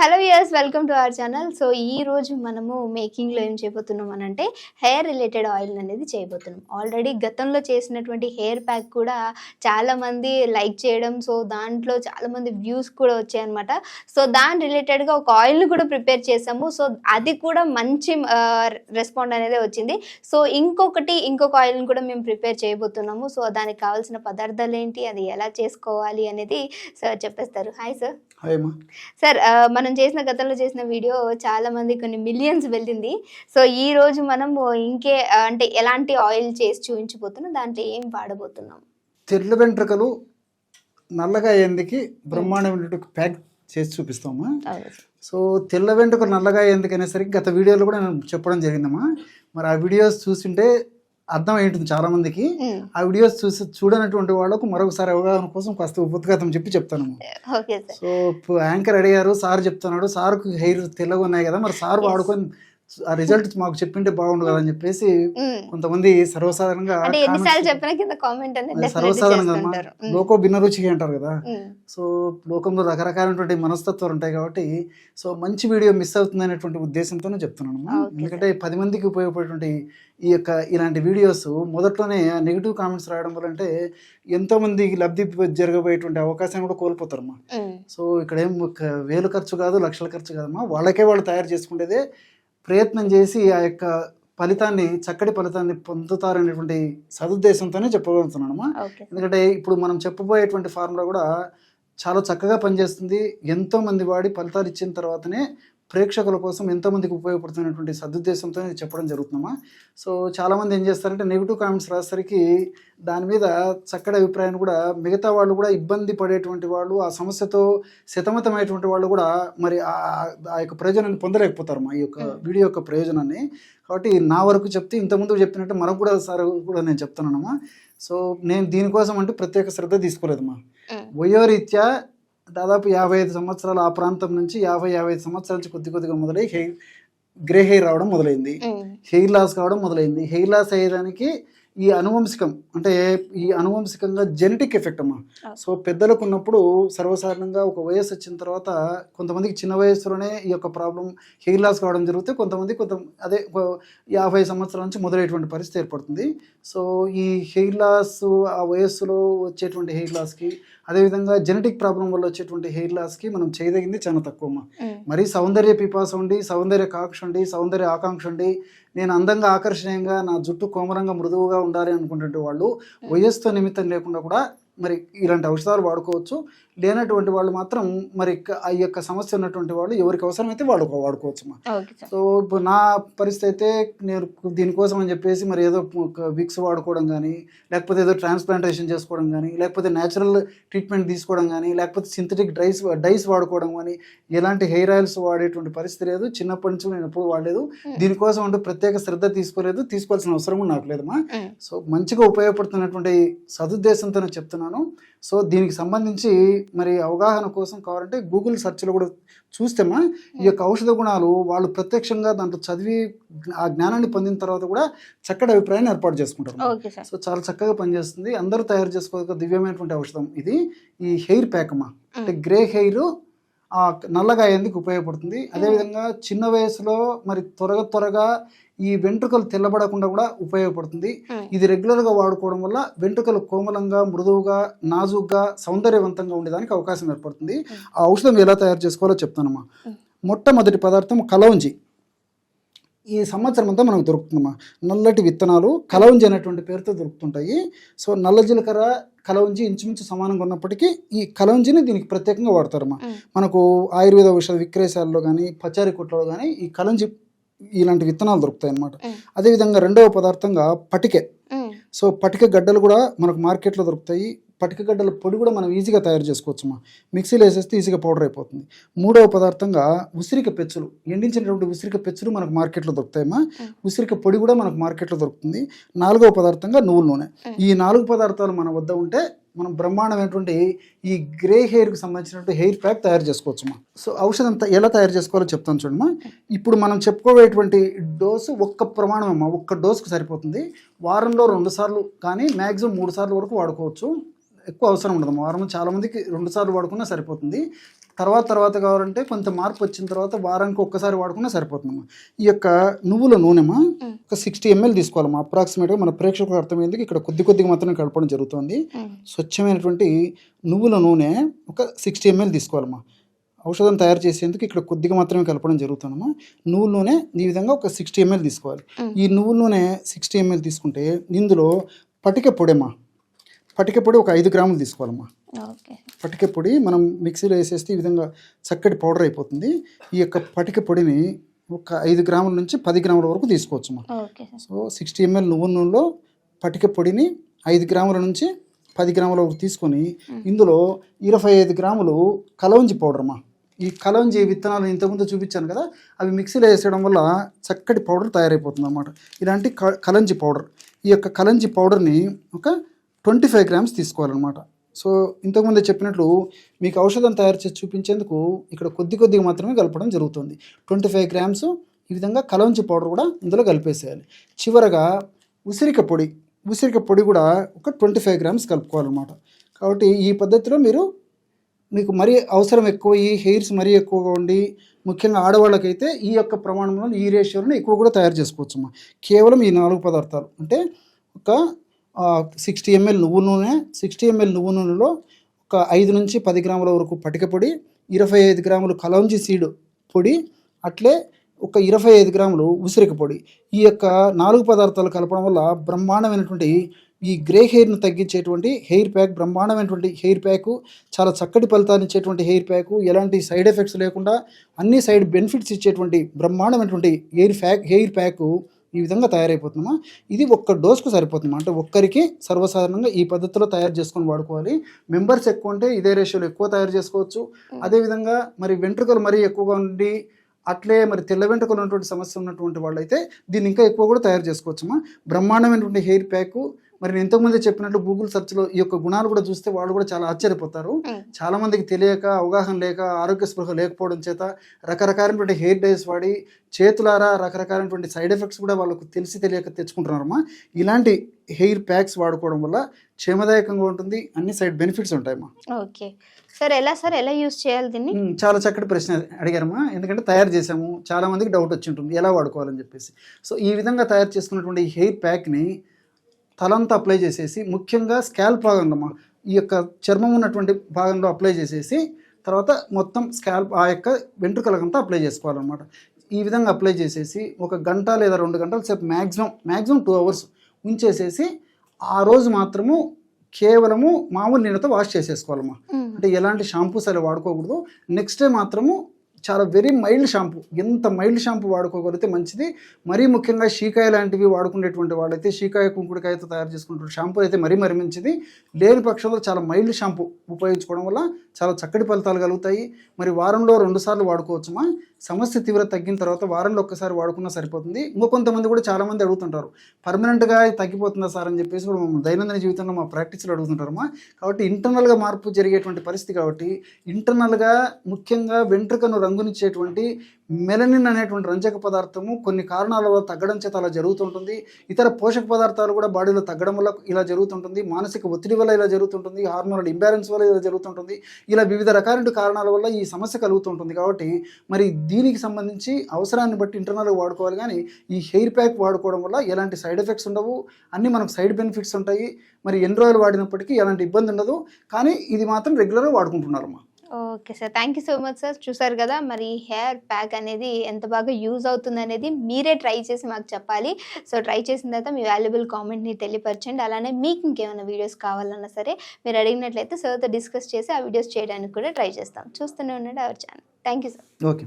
Hello yes welcome to our channel. So ఈ రోజు మనము మేకింగ్లో ఏం చేయబోతున్నాం అని అంటే హెయిర్ రిలేటెడ్ ఆయిల్ అనేది చేయబోతున్నాం. ఆల్రెడీ గతంలో చేసినటువంటి హెయిర్ ప్యాక్ కూడా చాలామంది లైక్ చేయడం సో దాంట్లో చాలామంది వ్యూస్ కూడా వచ్చాయన్నమాట సో దాని రిలేటెడ్గా ఒక ఆయిల్ని కూడా ప్రిపేర్ చేసాము. సో అది కూడా మంచి రెస్పాండ్ అనేది వచ్చింది. సో ఇంకొకటి ఇంకొక ఆయిల్ని కూడా మేము ప్రిపేర్ చేయబోతున్నాము. సో దానికి కావాల్సిన పదార్థాలు ఏంటి అది ఎలా చేసుకోవాలి అనేది సార్ చెప్పేస్తారు. హాయ్ సార్ సార్ మనం చేసిన గతంలో చేసిన వీడియో చాలా మంది కొన్ని మిలియన్స్ వెళ్ళింది. సో ఈ రోజు మనం ఇంకే అంటే ఎలాంటి ఆయిల్ చేసి చూపించబోతున్నాం దాంట్లో ఏం వాడబోతున్నాం? తెల్ల వెంట్రుకలు నల్లగా అయ్యేందుకు బ్రహ్మాండమైన ప్యాక్ చేసి చూపిస్తామా సో తెల్ల వెంట్రుకలు నల్లగా అయ్యేందుకు అనేసరికి గత వీడియోలో కూడా నేను చెప్పడం జరిగిందమ్మా. మరి ఆ వీడియోస్ చూసింటే అర్థం ఏంటుంది చాలా మందికి ఆ వీడియోస్ చూసి చూడనటువంటి వాళ్ళకు మరొకసారి అవగాహన కోసం కాస్త ఉపద్ఘాతం చెప్పి చెప్తాను. సో యాంకర్ అడిగారు సార్ చెప్తున్నాడు సార్కు హెయిర్ తెల్లగా ఉన్నాయి కదా మరి సార్ వాడుకొని ఆ రిజల్ట్ మాకు చెప్పింటే బాగుండు కదా అని చెప్పేసి కొంతమంది సర్వసాధారణంగా సర్వసాధారణంగా లోకో భిన్న రుచి అంటారు కదా. సో లోకంలో రకరకాలైనటువంటి మనస్తత్వాలు ఉంటాయి కాబట్టి సో మంచి వీడియో మిస్ అవుతుంది అనేటువంటి ఉద్దేశంతోనే చెప్తున్నాను ఎందుకంటే పది మందికి ఉపయోగపడేటువంటి ఈ యొక్క ఇలాంటి వీడియోస్ మొదట్లోనే నెగిటివ్ కామెంట్స్ రాయడం వల్ల అంటే ఎంతో మందికి లబ్ధి జరగబోయేటువంటి అవకాశాన్ని కూడా కోల్పోతారమ్మా సో ఇక్కడ ఏం ఒక వేలు ఖర్చు కాదు లక్షల ఖర్చు కాదమ్మా. వాళ్ళకే వాళ్ళు తయారు చేసుకునేదే ప్రయత్నం చేసి ఆ యొక్క ఫలితాన్ని చక్కటి ఫలితాన్ని పొందుతారనేటువంటి సదుద్దేశంతోనే చెప్పగలుగుతున్నానమ్మా ఓకే. ఎందుకంటే ఇప్పుడు మనం చెప్పబోయేటువంటి ఫార్ములా కూడా చాలా చక్కగా పనిచేస్తుంది. ఎంతో మంది వాడి ఫలితాలు ఇచ్చిన తర్వాతనే ప్రేక్షకుల కోసం ఎంతో మందికి ఉపయోగపడుతున్నటువంటి సదుద్దేశంతో చెప్పడం జరుగుతుందమ్మా. సో చాలామంది ఏం చేస్తారంటే నెగిటివ్ కామెంట్స్ రాసేసరికి దాని మీద చక్కటి అభిప్రాయాన్ని కూడా మిగతా వాళ్ళు కూడా ఇబ్బంది పడేటువంటి వాళ్ళు ఆ సమస్యతో శతమతమైనటువంటి వాళ్ళు కూడా మరి ఆ- యొక్క ప్రయోజనాన్ని పొందలేకపోతారు మా ఈ యొక్క. వీడియో యొక్క ప్రయోజనాన్ని. కాబట్టి నా వరకు చెప్తే ఇంతకుముందు చెప్పినట్టు మనకు కూడా సార్ కూడా నేను చెప్తున్నానమ్మా. సో నేను దీనికోసం అంటూ ప్రత్యేక శ్రద్ధ తీసుకోలేదమ్మా. వయోరీత్యా దాదాపు యాభై ఐదు సంవత్సరాలు ఆ ప్రాంతం నుంచి యాభై యాభై ఐదు సంవత్సరాల నుంచి కొద్ది కొద్దిగా మొదలై హెయిర్ గ్రే హెయిర్ రావడం మొదలైంది. హెయిర్ లాస్ కావడం మొదలైంది. హెయిర్ లాస్ అయ్యేదానికి ఈ అనువంశికం అంటే ఈ అనువంశికంగా జెనెటిక్ ఎఫెక్ట్ అమ్మా. సో పెద్దలకు ఉన్నప్పుడు సర్వసాధారణంగా ఒక వయసు వచ్చిన తర్వాత కొంతమందికి చిన్న వయసులోనే ఈ యొక్క ప్రాబ్లం హెయిర్ లాస్ కావడం జరుగుతుంది కొంతమంది కొంత అదే యాభై సంవత్సరాల నుంచి మొదలయ్యేటువంటి పరిస్థితి ఏర్పడుతుంది. సో ఈ హెయిర్ లాస్ ఆ వయస్సులో వచ్చేటువంటి హెయిర్ లాస్కి అదేవిధంగా జెనెటిక్ ప్రాబ్లం వల్ల వచ్చేటువంటి హెయిర్ లాస్కి మనం చేయదగింది చాలా తక్కువ మరి సౌందర్య పిపాస ఉండి సౌందర్య కాక్ష ఉండి సౌందర్య ఆకాంక్ష ఉండి నేను అందంగా ఆకర్షణీయంగా నా జుట్టు కోమరంగా మృదువుగా ఉండాలి అనుకునేటువంటి వాళ్ళు వయస్సుతో నిమిత్తం లేకుండా కూడా మరి ఇలాంటి ఔషధాలు వాడుకోవచ్చు. లేనటువంటి వాళ్ళు మాత్రం మరి ఆ యొక్క సమస్య ఉన్నటువంటి వాళ్ళు ఎవరికి అవసరమైతే వాడుకో వాడుకోవచ్చు సో ఇప్పుడు నా పరిస్థితి అయితే నేను దీనికోసం అని చెప్పేసి మరి ఏదో విక్స్ వాడుకోవడం కానీ లేకపోతే ఏదో ట్రాన్స్ప్లాంటేషన్ చేసుకోవడం కానీ లేకపోతే న్యాచురల్ ట్రీట్మెంట్ తీసుకోవడం కానీ లేకపోతే సింథటిక్ డ్రైస్ డైస్ వాడుకోవడం కానీ ఎలాంటి హెయిర్ ఆయిల్స్ వాడేటువంటి పరిస్థితి లేదు. చిన్నప్పటి నుంచి నేను ఎప్పుడు వాడలేదు. దీనికోసం అంటూ ప్రత్యేక శ్రద్ధ తీసుకోలేదు. తీసుకోవాల్సిన అవసరం నాకు లేదమ్మా. సో మంచిగా ఉపయోగపడుతున్నటువంటి సదుద్దేశంతో నేను చెప్తున్నాను సో దీనికి సంబంధించి మరి అవగాహన కోసం కావాలంటే గూగుల్ సెర్చ్లో కూడా చూస్తేమా ఈ యొక్క ఔషధ గుణాలు వాళ్ళు ప్రత్యక్షంగా దాంట్లో చదివి ఆ జ్ఞానాన్ని పొందిన తర్వాత కూడా చక్కటి అభిప్రాయాన్ని ఏర్పాటు చేసుకుంటారు. సో చాలా చక్కగా పనిచేస్తుంది. అందరూ తయారు చేసుకోగల దివ్యమైనటువంటి ఔషధం ఇది. ఈ హెయిర్ ప్యాక్ అమ్మా అంటే గ్రే హెయిర్ ఆ నల్లగా అయ్యేందుకు ఉపయోగపడుతుంది. అదేవిధంగా చిన్న వయసులో మరి త్వరగా త్వరగా ఈ వెంట్రుకలు తెల్లబడకుండా కూడా ఉపయోగపడుతుంది. ఇది రెగ్యులర్గా వాడుకోవడం వల్ల వెంట్రుకలు కోమలంగా మృదువుగా నాజుగ్గా సౌందర్యవంతంగా ఉండేదానికి అవకాశం ఏర్పడుతుంది. ఆ. ఔషధం ఎలా తయారు చేసుకోవాలో చెప్తానమ్మా. మొట్టమొదటి పదార్థం కలౌంజి ఈ సంవత్సరం అంతా మనకు దొరుకుతుందమ్మా. నల్లటి విత్తనాలు కలౌంజి అనేటువంటి పేరుతో దొరుకుతుంటాయి. సో నల్ల జీలకర్ర కలౌంజి ఇంచుమించు సమానంగా ఉన్నప్పటికీ ఈ కలౌంజిని దీనికి ప్రత్యేకంగా వాడతారమ్మా. మనకు ఆయుర్వేద ఔషధ విక్రయశాలలో కానీ పచారీ కొట్లో కానీ ఈ కలంజి ఇలాంటి విత్తనాలు దొరుకుతాయి అన్నమాట. ఉమ్, అదేవిధంగా రెండవ పదార్థంగా పటికె. సో పటిక గడ్డలు కూడా మనకు మార్కెట్లో దొరుకుతాయి. పటిక గడ్డల పొడి కూడా మనం ఈజీగా తయారు చేసుకోవచ్చు మా మిక్సీలో వేసేస్తే ఈజీగా పౌడర్ అయిపోతుంది. మూడవ పదార్థంగా ఉసిరిక పెచ్చులు. ఎండించినటువంటి ఉసిరిక పెచ్చులు మనకు మార్కెట్లో దొరుకుతాయమ్మా. ఉసిరిక పొడి కూడా మనకు మార్కెట్లో దొరుకుతుంది. నాలుగవ పదార్థంగా నువ్వుల నూనె. ఈ నాలుగు పదార్థాలు మన వద్ద ఉంటే మనం బ్రహ్మాండమైనటువంటి ఈ గ్రే హెయిర్కి సంబంధించినటువంటి హెయిర్ ప్యాక్ తయారు చేసుకోవచ్చు మా సో ఔషధం ఎలా తయారు చేసుకోవాలో చెప్తాను చూడమ్మా. ఇప్పుడు మనం చెప్పుకోబోయేటువంటి డోసు ఒక్క ప్రమాణం అమ్మా ఒక్క డోసుకు సరిపోతుంది. వారంలో రెండు సార్లు కానీ మ్యాక్సిమం మూడు సార్లు వరకు వాడుకోవచ్చు. ఎక్కువ అవసరం ఉండదు వారంలో చాలామందికి రెండుసార్లు రెండు సార్లు వాడుకున్నా సరిపోతుంది. తర్వాత తర్వాత కావాలంటే కొంత మార్పు వచ్చిన తర్వాత వారానికి ఒక్కసారి వాడుకున్నా సరిపోతుందమ్మా ఈ యొక్క నువ్వుల నూనెమా. ఒక సిక్స్టీ ఎంఎల్ తీసుకోవాలమ్మా అప్రాక్సిమేట్గా మన ప్రేక్షకులకు అర్థమైంది ఇక్కడ కొద్ది కొద్దిగా మాత్రమే కలపడం జరుగుతుంది. స్వచ్ఛమైనటువంటి నువ్వుల నూనె ఒక సిక్స్టీ ఎంఎల్ తీసుకోవాలమ్మా. ఔషధం తయారు చేసేందుకు ఇక్కడ కొద్దిగా మాత్రమే కలపడం జరుగుతుందమ్మా. నువ్వుల నూనె ఈ విధంగా ఒక సిక్స్టీ ఎంఎల్ తీసుకోవాలి. ఈ నువ్వుల నూనె సిక్స్టీ ఎంఎల్ తీసుకుంటే ఇందులో పటిక పొడేమ్మా పటిక పొడి ఒక ఐదు గ్రాములు తీసుకోవాలమ్మా. పటిక పొడి మనం మిక్సీలో వేసేస్తే ఈ విధంగా చక్కటి పౌడర్ అయిపోతుంది. ఈ యొక్క పటిక పొడిని ఒక ఐదు గ్రాముల నుంచి పది గ్రాముల వరకు తీసుకోవచ్చమ్మా okay sir. So sixty ML నువ్వుల నూనెలో పటిక పొడిని ఐదు గ్రాముల నుంచి పది గ్రాముల వరకు తీసుకొని ఇందులో ఇరవై ఐదు గ్రాములు కలవంజి పౌడర్ అమ్మా ఈ కలవంజి విత్తనాలు ఇంతకుముందు చూపించాను కదా అవి మిక్సీలో వేసేయడం వల్ల చక్కటి పౌడర్ తయారైపోతుంది అన్నమాట ఇలాంటి క కలంజి పౌడర్. ఈ యొక్క కలంజి పౌడర్ని ఒక ట్వంటీ ఫైవ్ గ్రామ్స్ తీసుకోవాలన్నమాట. సో ఇంతకుముందు చెప్పినట్లు మీకు ఔషధం తయారు చేసి చూపించేందుకు ఇక్కడ కొద్ది కొద్దిగా మాత్రమే కలపడం జరుగుతుంది. ట్వంటీ ఫైవ్ గ్రామ్స్ ఈ విధంగా కలవంచి పౌడర్ కూడా ఇందులో కలిపేసేయాలి. చివరగా ఉసిరిక పొడి ఉసిరిక పొడి కూడా ఒక ట్వంటీ ఫైవ్ గ్రామ్స్ కలుపుకోవాలన్నమాట. కాబట్టి ఈ పద్ధతిలో మీరు మీకు మరీ అవసరం ఎక్కువ ఈ హెయిర్స్ మరీ ఎక్కువగా ఉండి ముఖ్యంగా ఆడవాళ్ళకైతే ఈ యొక్క ప్రమాణంలో ఈ రేషియోలను ఎక్కువ కూడా తయారు చేసుకోవచ్చు అమ్మా కేవలం ఈ నాలుగు పదార్థాలు. అంటే ఒక సిక్స్టీ ఎంఎల్ నువ్వు నూనె సిక్స్టీ ఎంఎల్ నువ్వు నూనెలో ఒక ఐదు నుంచి పది గ్రాముల వరకు పటిక పొడి ఇరవై ఐదు గ్రాములు కలౌంజి సీడ్ పొడి అట్లే ఒక ఇరవై ఐదు గ్రాములు ఉసిరిక పొడి. ఈ యొక్క నాలుగు పదార్థాలు కలపడం వల్ల బ్రహ్మాండమైనటువంటి ఈ గ్రే హెయిర్ను తగ్గించేటువంటి హెయిర్ ప్యాక్ బ్రహ్మాండమైనటువంటి హెయిర్ ప్యాక్ చాలా చక్కటి ఫలితాన్ని ఇచ్చేటువంటి హెయిర్ ప్యాక్ ఎలాంటి సైడ్ ఎఫెక్ట్స్ లేకుండా అన్ని సైడ్ బెనిఫిట్స్ ఇచ్చేటువంటి బ్రహ్మాండమైనటువంటి హెయిర్ ప్యాక్ హెయిర్ ప్యాక్ ఈ విధంగా తయారైపోతుందమ్మా. ఇది ఒక్క డోస్కు సరిపోతుందమ్మా. అంటే ఒక్కరికి సర్వసాధారణంగా ఈ పద్ధతిలో తయారు చేసుకొని వాడుకోవాలి. మెంబర్స్ ఎక్కువ ఉంటే ఇదే రేషియోలో ఎక్కువ తయారు చేసుకోవచ్చు. అదేవిధంగా మరి వెంట్రుకలు మరీ ఎక్కువగా ఉండి అట్లే మరి తెల్ల వెంట్రుకలు ఉన్నటువంటి సమస్య ఉన్నటువంటి వాళ్ళైతే దీన్ని ఇంకా ఎక్కువ కూడా తయారు చేసుకోవచ్చమ్మా. బ్రహ్మాండమైనటువంటి హెయిర్ ప్యాక్ మరి నేను ఇంతకుముందే చెప్పినట్లు గూగుల్ సెర్చ్లో ఈ యొక్క గుణాలు కూడా చూస్తే వాళ్ళు కూడా చాలా ఆశ్చర్యపోతారు. చాలా మందికి తెలియక అవగాహన లేక ఆరోగ్య స్పృహ లేకపోవడం చేత రకరకాలైనటువంటి హెయిర్ డైస్ వాడి చేతులారా రకరకాలైనటువంటి సైడ్ ఎఫెక్ట్స్ కూడా వాళ్ళకు తెలిసి తెలియక తెచ్చుకుంటున్నారమ్మా. ఇలాంటి హెయిర్ ప్యాక్స్ వాడుకోవడం వల్ల క్షేమదాయకంగా ఉంటుంది. అన్ని సైడ్ బెనిఫిట్స్ ఉంటాయమ్మా. ఓకే. సార్ ఎలా సార్? ఎలా యూస్ చేయాలి దీన్ని? చాలా చక్కటి ప్రశ్న అడిగారమ్మా. ఎందుకంటే తయారు చేసాము చాలా మందికి డౌట్ వచ్చి ఉంటుంది. ఎలా వాడుకోవాలని చెప్పేసి. సో ఈ విధంగా తయారు చేసుకున్నటువంటి హెయిర్ ప్యాక్ని తలంతా అప్లై చేసేసి ముఖ్యంగా స్కాల్ప్ భాగంలో అమ్మా ఈ యొక్క చర్మం ఉన్నటువంటి భాగంలో అప్లై చేసేసి తర్వాత మొత్తం స్కాల్ప్ ఆ యొక్క వెంట్రుకలకంతా అప్లై చేసుకోవాలన్నమాట. ఈ విధంగా అప్లై చేసేసి ఒక గంట లేదా రెండు గంటల సేపు మ్యాక్సిమం మ్యాక్సిమం టూ అవర్స్ ఉంచేసేసి ఆ రోజు మాత్రము కేవలము మామూలు నీళ్ళతో వాష్ చేసేసుకోవాలమ్మా మ్మ్. అంటే ఎలాంటి షాంపూస్ అలా వాడుకోకూడదు. నెక్స్ట్ డే మాత్రము చాలా వెరీ మైల్డ్ షాంపూ ఎంత మైల్డ్ షాంపూ వాడుకోగలిగితే మంచిది. మరీ ముఖ్యంగా షీకాయ లాంటివి వాడుకునేటువంటి వాళ్ళైతే షీకాయ కుంకుడుకాయతో తయారు చేసుకున్నటువంటి షాంపూ అయితే మరీ మరీ మంచిది. లేని పక్షంలో చాలా మైల్డ్ షాంపూ ఉపయోగించుకోవడం వల్ల చాలా చక్కటి ఫలితాలు కలుగుతాయి. మరి వారంలో రెండుసార్లు వాడుకోవచ్చుమా? సమస్య తీవ్రత తగ్గిన తర్వాత వారంలో ఒక్కసారి వాడుకున్నా సరిపోతుంది. ఇంకో కొంతమంది కూడా చాలామంది అడుగుతుంటారు పర్మనెంట్గా తగ్గిపోతుందా సార్? అని చెప్పేసి కూడా మా దైనందిన జీవితంలో మా ప్రాక్టీస్లో అడుగుతుంటారమ్మా కాబట్టి ఇంటర్నల్గా మార్పు జరిగేటువంటి పరిస్థితి కాబట్టి ఇంటర్నల్గా ముఖ్యంగా వెంట్రుకను రంగునిచ్చేటువంటి మెలనిన్ అనేటువంటి రంజక పదార్థము కొన్ని కారణాల వల్ల తగ్గడం చేత అలా జరుగుతుంటుంది. ఇతర పోషక పదార్థాలు కూడా బాడీలో తగ్గడం వల్ల ఇలా జరుగుతుంటుంది. మానసిక ఒత్తిడి వల్ల ఇలా జరుగుతుంటుంది. హార్మోనల్ ఇంబ్యాలెన్స్ వల్ల ఇలా జరుగుతుంటుంది. ఇలా వివిధ రకాల కారణాల వల్ల ఈ సమస్య కలుగుతుంటుంది. కాబట్టి మరి దీనికి సంబంధించి అవసరాన్ని బట్టి ఇంటర్నల్గా వాడుకోవాలి కానీ ఈ హెయిర్ ప్యాక్ వాడుకోవడం వల్ల ఎలాంటి సైడ్ ఎఫెక్ట్స్ ఉండవు. అన్నీ మనకు సైడ్ బెనిఫిట్స్ ఉంటాయి. మరి ఎన్ని రోజులు వాడినప్పటికీ ఎలాంటి ఇబ్బంది ఉండదు. కానీ ఇది మాత్రం రెగ్యులర్గా వాడుకుంటున్నారమ్మా. Okay sir. Thank you so much sir చూసారు కదా మరి హెయిర్ ప్యాక్ అనేది ఎంత బాగా యూజ్ అవుతుంది అనేది మీరే ట్రై చేసి మాకు చెప్పాలి. సో ట్రై చేసిన తర్వాత మీ వాల్యుబుల్ కామెంట్ని తెలియపరచండి. అలానే మీకు ఇంకేమైనా వీడియోస్ కావాలన్నా సరే మీరు అడిగినట్లయితే సార్తో డిస్కస్ చేసి ఆ వీడియోస్ చేయడానికి కూడా ట్రై చేస్తాం. చూస్తూనే ఉండండి our channel thank you sir okay